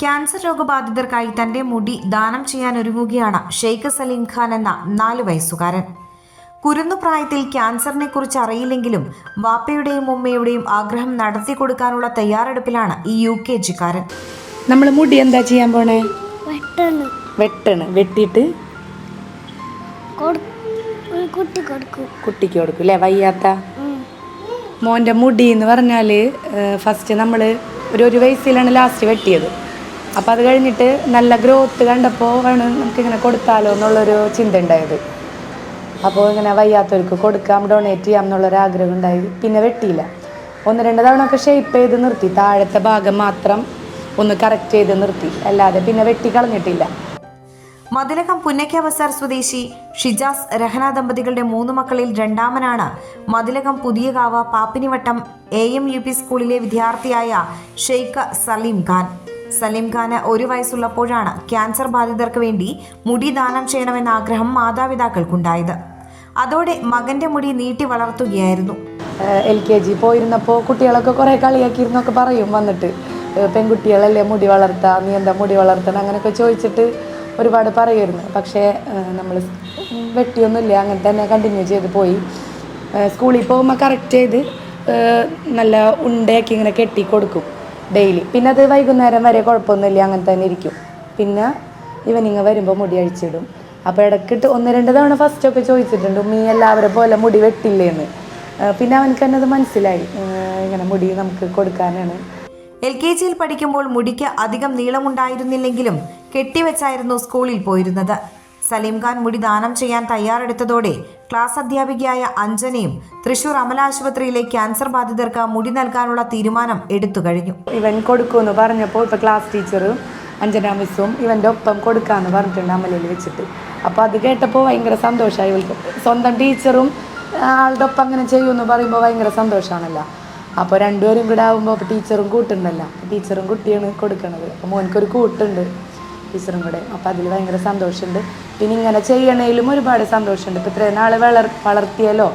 Cancer രോഗബാധിതർക്കായി തന്റെ മുടി ദാനം ചെയ്യാൻ ഒരുങ്ങുകയാണ് ഷെയ്ഖ് സലീം ഖാൻ എന്ന നാല് വയസ്സുകാരൻ. കുരുന്നുപ്രായത്തിൽ ക്യാൻസറിനെ കുറിച്ച് അറിയില്ലെങ്കിലും വാപ്പയുടെയും ഉമ്മയുടെയും ആഗ്രഹം നടത്തി കൊടുക്കാനുള്ള തയ്യാറെടുപ്പിലാണ് ഈ യു കെ ജിക്കാരൻ. നമ്മൾ മുടി എന്താ ചെയ്യാൻ പോണേ? വെട്ടണ്. വെട്ടണ്. വെട്ടിയിട്ട് കൊടു- കുട്ടി കൊടുക്കും. കുട്ടിക്ക് കൊടുക്കും അല്ലേ വയ്യാത്ത. മോന്റെ മുടി എന്ന് പറഞ്ഞാൽ ഫസ്റ്റ് നമ്മൾ ഒരു ഒരു വയസ്സിലാണ് ലാസ്റ്റ് വെട്ടിയത്. അപ്പോൾ അത് കഴിഞ്ഞിട്ട് നല്ല ഗ്രോത്ത് കണ്ടപ്പോൾ വേണം നമുക്കിങ്ങനെ കൊടുത്താലോ എന്നുള്ളൊരു ചിന്ത ഉണ്ടായത്. അപ്പോൾ ഇങ്ങനെ വയ്യാത്തവർക്ക് കൊടുക്കാം ഡൊണേറ്റ് ചെയ്യാം എന്നുള്ളൊരു ആഗ്രഹം ഉണ്ടായി. പിന്നെ വെട്ടിയില്ല. ഒന്ന് രണ്ട് തവണ ഒക്കെ ഷേപ്പ് ചെയ്ത് നിർത്തി. താഴത്തെ ഭാഗം മാത്രം ഒന്ന് കറക്റ്റ് ചെയ്ത് നിർത്തി. അല്ലാതെ പിന്നെ വെട്ടി കളഞ്ഞിട്ടില്ല. മതിലകം പുന്നക്കാവ് ബസാർ സ്വദേശി ഷിജാസ് രഹന ദമ്പതികളുടെ മൂന്ന് മക്കളിൽ രണ്ടാമനാണ് Mathilakam Puthiyakavu Pappinivattam A M U P സ്കൂളിലെ വിദ്യാർത്ഥിയായ ഷെയ്ഖ് സലീം ഖാൻ. സലീം ഖാന് ഒരു വയസ്സുള്ളപ്പോഴാണ് ക്യാൻസർ ബാധിതർക്ക് വേണ്ടി മുടി ദാനം ചെയ്യണമെന്ന ആഗ്രഹം മാതാപിതാക്കൾക്കുണ്ടായത്. അതോടെ മകന്റെ മുടി നീട്ടി വളർത്തുകയായിരുന്നു. എൽ കെ ജി പോയിരുന്നപ്പോൾ കുട്ടികളൊക്കെ കുറേ കളിയാക്കിയിരുന്നൊക്കെ പറയും വന്നിട്ട്. പെൺകുട്ടികളല്ലേ മുടി വളർത്താം നീ എന്താ മുടി വളർത്തണം അങ്ങനെയൊക്കെ ചോദിച്ചിട്ട് ഒരുപാട് പറയുമായിരുന്നു. പക്ഷേ നമ്മൾ വെട്ടിയൊന്നുമില്ല അങ്ങനെ തന്നെ കണ്ടിന്യൂ ചെയ്ത് പോയി. സ്കൂളിൽ പോകുമ്പോൾ കറക്റ്റ് ചെയ്ത് നല്ല ഉണ്ടയാക്കി ഇങ്ങനെ കെട്ടി കൊടുക്കും ഡെയിലി. പിന്നെ അത് വൈകുന്നേരം വരെ കുഴപ്പമൊന്നുമില്ല അങ്ങനെ തന്നെ ഇരിക്കും. പിന്നെ ഈവനിങ് വരുമ്പോൾ മുടി അഴിച്ചിടും. അപ്പോൾ ഇടയ്ക്കിട്ട് ഒന്ന് രണ്ട് തവണ ഫസ്റ്റൊക്കെ ചോദിച്ചിട്ടുണ്ട് ഉമ്മീ എല്ലാവരെ പോലെ മുടി വെട്ടില്ലേന്ന്? പിന്നെ അവനക്ക് തന്നെ അത് മനസ്സിലായി. ഇങ്ങനെ മുടി നമുക്ക് കൊടുക്കാനാണ്. എൽ കെ ജിയിൽ പഠിക്കുമ്പോൾ മുടിക്ക് അധികം നീളമുണ്ടായിരുന്നില്ലെങ്കിലും കെട്ടിവെച്ചായിരുന്നു സ്കൂളിൽ പോയിരുന്നത്. സലീം ഖാൻ മുടി ദാനം ചെയ്യാൻ തയ്യാറെടുത്തതോടെ ക്ലാസ് അധ്യാപികയായ അഞ്ജനയും തൃശൂർ അമല ആശുപത്രിയിലെ ക്യാൻസർ ബാധിതർക്ക് മുടി നൽകാനുള്ള തീരുമാനം എടുത്തു കഴിഞ്ഞു. ഇവൻ കൊടുക്കുമെന്ന് പറഞ്ഞപ്പോൾ ഇപ്പോൾ ക്ലാസ് ടീച്ചറും അഞ്ജന മിസ്സും ഇവന്റെ ഒപ്പം കൊടുക്കാമെന്ന് പറഞ്ഞിട്ടുണ്ട് അമലയിൽ വെച്ചിട്ട്. അപ്പോൾ അത് കേട്ടപ്പോൾ ഭയങ്കര സന്തോഷമായി. ഇവൾക്ക് സ്വന്തം ടീച്ചറും ആളുടെ ഒപ്പം അങ്ങനെ ചെയ്യുമെന്ന് പറയുമ്പോൾ ഭയങ്കര സന്തോഷമാണല്ലോ അപ്പോൾ രണ്ടുപേരും കൂടെ ആകുമ്പോൾ ടീച്ചറും കൂട്ടുണ്ടല്ലോ ടീച്ചറും കുട്ടിയാണ് കൊടുക്കണത്. അപ്പോൾ മോനിക്കൊരു കൂട്ടുണ്ട്. ടീച്ചറും കൂടെ. അപ്പോൾ അതിൽ ഭയങ്കര സന്തോഷമുണ്ട്. പിന്നെ ഇങ്ങനെ ചെയ്യണേലും ഒരുപാട് സന്തോഷമുണ്ട്. ഇപ്പോൾ ഇത്രയും നാൾ വളർ വളർത്തിയാലോ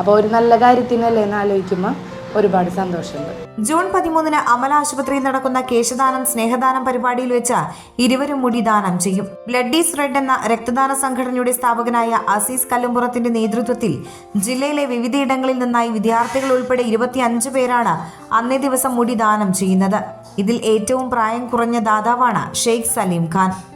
അപ്പോൾ ഒരു നല്ല കാര്യത്തിനല്ലേ എന്ന് ആലോചിക്കുമ്പോൾ ഒരുപാട് സന്തോഷമുണ്ട്. ജൂൺ പതിമൂന്നിന് അമല ആശുപത്രിയിൽ നടക്കുന്ന കേശദാനം സ്നേഹദാനം പരിപാടിയിൽ വെച്ച് ഇരുവരും മുടി ദാനം ചെയ്യും. ബ്ലഡ് ഈസ് റെഡ് എന്ന രക്തദാന സംഘടനയുടെ സ്ഥാപകനായ അസീസ് കല്ലുംപുറത്തിന്റെ നേതൃത്വത്തിൽ ജില്ലയിലെ വിവിധയിടങ്ങളിൽ നിന്നായി വിദ്യാർത്ഥികൾ ഉൾപ്പെടെ ഇരുപത്തിയഞ്ച് പേരാണ് അന്നേ ദിവസം മുടി ദാനം ചെയ്യുന്നത്. ഇതിൽ ഏറ്റവും പ്രായം കുറഞ്ഞ ദാതാവാണ് Sheikh Saleem Khan.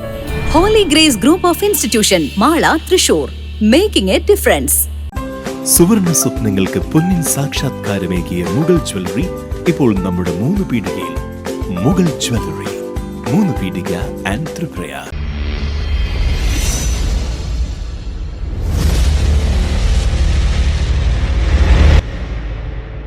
Holy Grace group of institution Mala Thrissur making a difference സുവർണ സ്വപ്നങ്ങൾക്ക് പൊന്നിൻ സാക്ഷാത്കാരമേകിയ മുഗൾ ജ്വല്ലറി ഇപ്പോൾ നമ്മുടെ മൂന്ന് പീടികയിൽ. മുഗൾ ജ്വല്ലറി മൂന്ന് പീടിക ആൻഡ് ത്രിപുര